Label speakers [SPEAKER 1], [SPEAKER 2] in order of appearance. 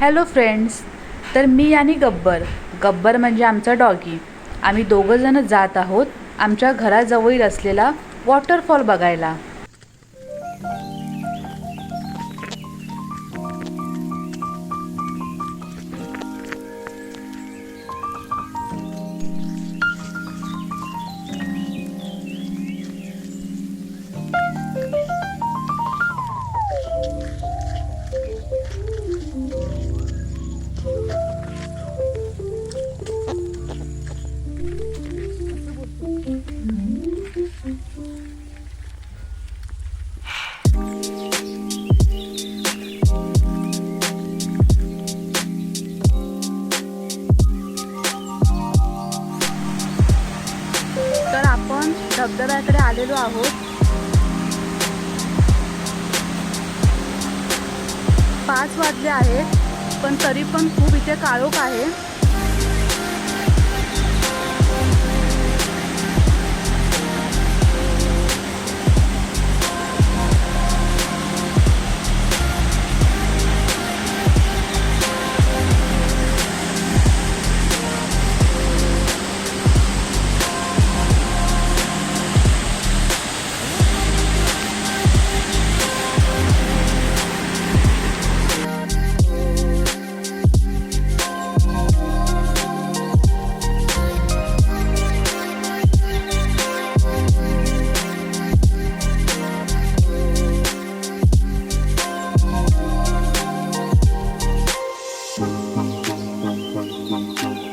[SPEAKER 1] Hello friends तर मी आणि गब्बर. गब्बर म्हणजे आमचा डॉगी. आम्ही दोघंजणं जात आहोत आमच्या घराजवळील असलेला वॉटरफॉल बघायला. आपण धबधब्याकडे आलेलो आहोत. पाच वाजले आहेत पण तरी पण खूप इथे काळोख आहे. Música